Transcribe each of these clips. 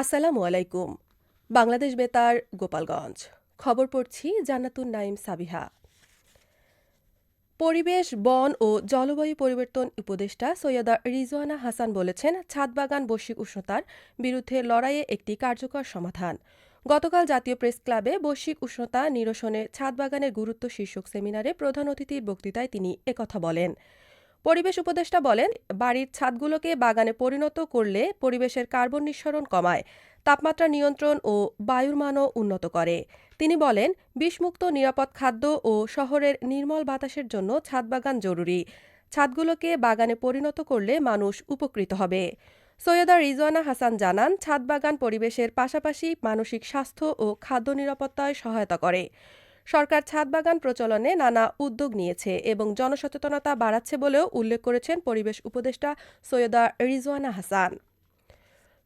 আসসালামু আলাইকুম। বাংলাদেশ বেতার, গোপালগঞ্জ। খবর পড়ছি জান্নাতুন নাইম সাবিহা। পরিবেশ, বন ও জলবায়ু পরিবর্তন উপদেষ্টা সৈয়দা রিজওয়ানা হাসান বলেছেন, ছাদবাগান বৈশ্বিক উষ্ণতার বিরুদ্ধে লড়াইয়ে একটি কার্যকর সমাধান। গতকাল জাতীয় প্রেস ক্লাবে বৈশ্বিক উষ্ণতা নিরসনে ছাদবাগানের গুরুত্ব শীর্ষক সেমিনারে প্রধান অতিথির বক্তৃতায় তিনি একথা বলেন। পরিবেশ উপদেষ্টা বলেন, বাড়ির ছাদগুলোকে বাগানে পরিণত করলে পরিবেশের কার্বন নিঃসরণ কমায়, তাপমাত্রা নিয়ন্ত্রণ ও বায়ুর মানও উন্নত করে। তিনি বলেন, বিষমুক্ত নিরাপদ খাদ্য ও শহরের নির্মল বাতাসের জন্য ছাদবাগান জরুরি। ছাদগুলোকে বাগানে পরিণত করলে মানুষ উপকৃত হবে। সৈয়দা রিজওয়ানা হাসান জানান, ছাদবাগান পরিবেশের পাশাপাশি মানসিক স্বাস্থ্য ও খাদ্য নিরাপত্তায় সহায়তা করে। সরকার ছাদবাগান প্রচলনে নানা উদ্যোগ নিয়েছে এবং জনসচেতনতা বাড়াচ্ছে বলেও উল্লেখ করেছেন পরিবেশ উপদেষ্টা সৈয়দা রিজওয়ানা হাসান।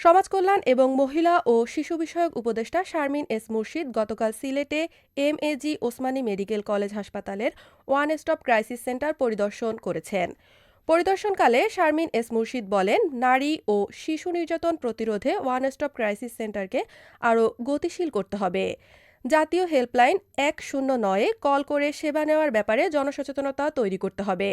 সমাজ কল্যাণ এবং মহিলা ও শিশু বিষয়ক উপদেষ্টা শারমিন এস মুর্শিদ গতকাল সিলেটে এমএজি ওসমানী মেডিকেল কলেজ হাসপাতালের ওয়ান স্টপ ক্রাইসিস সেন্টার পরিদর্শন করেছেন। পরিদর্শনকালে শারমিন এস মুর্শিদ বলেন, নারী ও শিশু নির্যাতন প্রতিরোধে ওয়ান স্টপ ক্রাইসিস সেন্টারকে আরও গতিশীল করতে হবে। জাতীয় হেল্পলাইন এক শূন্য নয়ে কল করে সেবা নেওয়ার ব্যাপারে জনসচেতনতা তৈরি করতে হবে।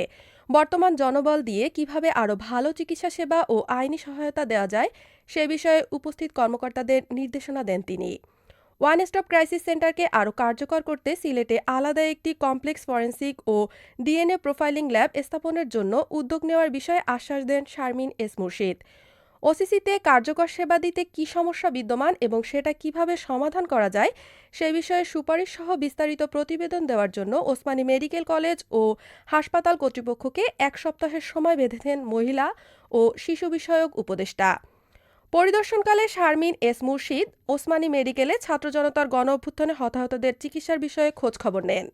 বর্তমান জনবল দিয়ে কীভাবে আরও ভালো চিকিৎসা সেবা ও আইনি সহায়তা দেওয়া যায়, সে বিষয়ে উপস্থিত কর্মকর্তাদের নির্দেশনা দেন তিনি। ওয়ান স্টপ ক্রাইসিস সেন্টারকে আরও কার্যকর করতে সিলেটে আলাদা একটি কমপ্লেক্স ফরেন্সিক ও ডিএনএ প্রোফাইলিং ল্যাব স্থাপনের জন্য উদ্যোগ নেওয়ার বিষয়ে আশ্বাস দেন শারমিন এস মুর্শিদ। ওসিসিতে কার্যকর সেবা দিতে কী সমস্যা বিদ্যমান এবং সেটা কীভাবে সমাধান করা যায়, সে বিষয়ে সুপারিশ সহ বিস্তারিত প্রতিবেদন দেওয়ার জন্য ওসমানী মেডিকেল কলেজ ও হাসপাতাল কর্তৃপক্ষকে এক সপ্তাহের সময় বেঁধেছেন মহিলা ও শিশু বিষয়ক উপদেষ্টা। পরিদর্শনকালে শারমিন এস মুর্শিদ ওসমানী মেডিকেলে ছাত্র জনতার গণ অভ্যুত্থানে হতাহতদের চিকিৎসার বিষয়ে খোঁজখবর নেন।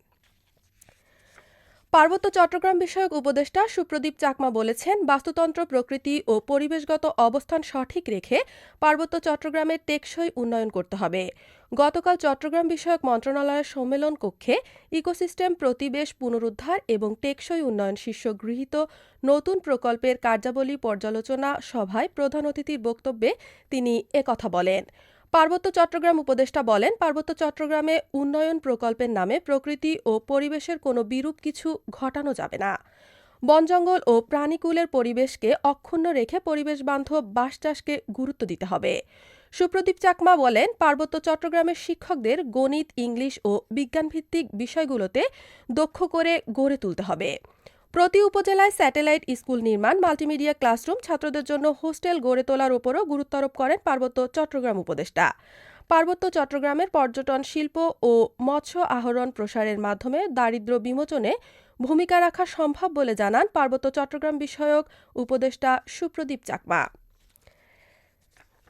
পার্বত্য চট্টগ্রাম বিষয়ক উপদেষ্টা সুপ্রদীপ চাকমা বলেছেন, বাস্তুতন্ত্র, প্রকৃতি ও পরিবেশগত অবস্থান সঠিক রেখে পার্বত্য চট্টগ্রামের টেকসই উন্নয়ন করতে হবে। গতকাল চট্টগ্রাম বিষয়ক মন্ত্রণালয়ের সম্মেলন কক্ষে ইকোসিস্টেম প্রতিবেশ পুনরুদ্ধার এবং টেকসই উন্নয়ন শীর্ষক গৃহীত নতুন প্রকল্পের কার্যাবলী পর্যালোচনা সভায় প্রধান অতিথির বক্তব্যে তিনি একথা বলেন। পার্বত্য চট্টগ্রাম উপদেষ্টা বলেন, পার্বত্য চট্টগ্রামে উন্নয়ন প্রকল্পের নামে প্রকৃতি ও পরিবেশের কোনো বিরূপ কিছু ঘটানো যাবে না। বন জঙ্গল ও প্রাণীকুলের পরিবেশকে অক্ষুণ্ণ রেখে পরিবেশ বান্ধব বাস চাষকে গুরুত্ব দিতে হবে। সুপ্রদীপ চাকমা বলেন, পার্বত্য চট্টগ্রামের শিক্ষকদের গণিত, ইংলিশ ও বিজ্ঞানভিত্তিক বিষয়গুলোতে দক্ষ করে গড়ে তুলতে হবে। প্রতি উপজেলায় স্যাটেলাইট স্কুল নির্মাণ, মাল্টিমিডিয়া ক্লাসরুম ছাত্রদের জন্য হোস্টেল গড়ে তোলার উপরও গুরুত্বারোপ করেন পার্বত্য চট্টগ্রাম উপদেষ্টা। পার্বত্য চট্টগ্রামের পর্যটন শিল্প ও মৎস্য আহরণ প্রসারের মাধ্যমে দারিদ্র্য বিমোচনে ভূমিকা রাখা সম্ভব বলে জানান পার্বত্য চট্টগ্রাম বিষয়ক উপদেষ্টা সুপ্রদীপ চাকমা।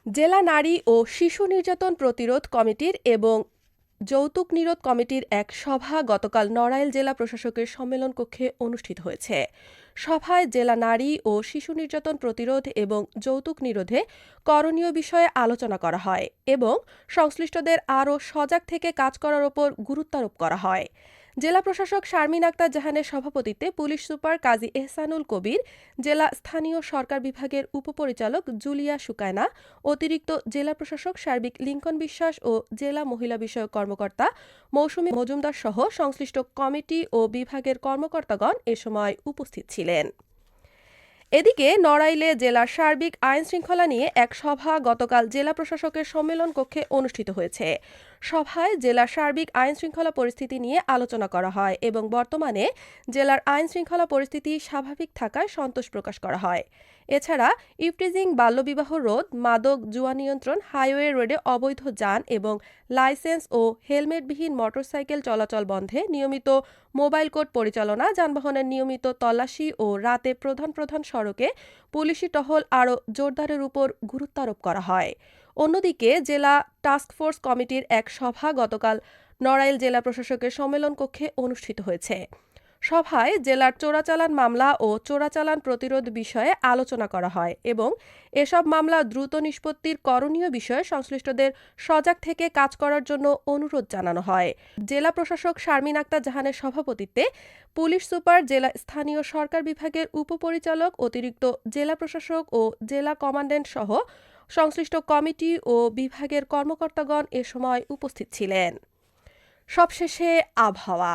জেলা নারী ও শিশু নির্যাতন প্রতিরোধ কমিটির এবং যৌতুক নিরোধ কমিটির এক সভা গতকাল নড়াইল জেলা প্রশাসকের সম্মেলন কক্ষে অনুষ্ঠিত হয়েছে। সভায় জেলা নারী ও শিশু নির্যাতন প্রতিরোধ এবং যৌতুক নিরোধে করণীয় বিষয়ে আলোচনা করা হয় এবং সংশ্লিষ্টদের আরও সজাগ থেকে কাজ করার ওপর গুরুত্বারোপ করা হয়। জেলা প্রশাসক শারমিন আক্তার জাহানের সভাপতিত্বে পুলিশ সুপার কাজী এহসানুল কবির, জেলা স্থানীয় সরকার বিভাগের উপপরিচালক জুলিয়া সুকায়না, অতিরিক্ত জেলা প্রশাসক সার্বিক লিঙ্কন বিশ্বাস ও জেলা মহিলা বিষয়ক কর্মকর্তা মৌসুমী মজুমদার সহ সংশ্লিষ্ট কমিটি ও বিভাগের কর্মকর্তাগণ এ সময় উপস্থিত ছিলেন। এদিকে নড়াইলে জেলার সার্বিক আইন শৃঙ্খলা নিয়ে এক সভা গতকাল জেলা প্রশাসকের সম্মেলন কক্ষে অনুষ্ঠিত হয়েছে। সভায় জেলার সার্বিক আইন শৃঙ্খলা পরিস্থিতি নিয়ে আলোচনা করা হয় এবং বর্তমানে জেলার আইন শৃঙ্খলা পরিস্থিতি স্বাভাবিক থাকায় সন্তোষ প্রকাশ করা হয়। এছাড়া ইফটিজিং বাল্যবিবাহ রোধ, মাদক জুয়া নিয়ন্ত্রণ, হাইওয়ে রোডে অবৈধ যান এবং লাইসেন্স ও হেলমেটবিহীন মোটরসাইকেল চলাচল বন্ধে নিয়মিত মোবাইল কোর্ট পরিচালনা, যানবাহনের নিয়মিত তল্লাশি ও রাতে প্রধান প্রধান সড়কে পুলিশি টহল আরও জোরদারের উপর গুরুত্বারোপ করা হয়। অন্যদিকে জেলা টাস্কফোর্স কমিটির এক সভা গতকাল নড়াইল জেলা প্রশাসকের সম্মেলন কক্ষে অনুষ্ঠিত হয়েছে। সভায় জেলার চোরাচালান মামলা ও চোরাচালান প্রতিরোধ বিষয়ে আলোচনা করা হয় এবং এসব মামলা দ্রুত নিষ্পত্তির করণীয় বিষয়ে সংশ্লিষ্টদের সজাগ থেকে কাজ করার জন্য অনুরোধ জানানো হয়। জেলা প্রশাসক শারমিন আক্তার জাহানের সভাপতিত্বে পুলিশ সুপার জেলা স্থানীয় সরকার বিভাগের উপপরিচালক অতিরিক্ত জেলা প্রশাসক ও জেলা কমান্ড্যান্ট সহ সংশ্লিষ্ট কমিটি ও বিভাগের কর্মকর্তাগণ এ সময় উপস্থিত ছিলেন। সবশেষে আবহাওয়া।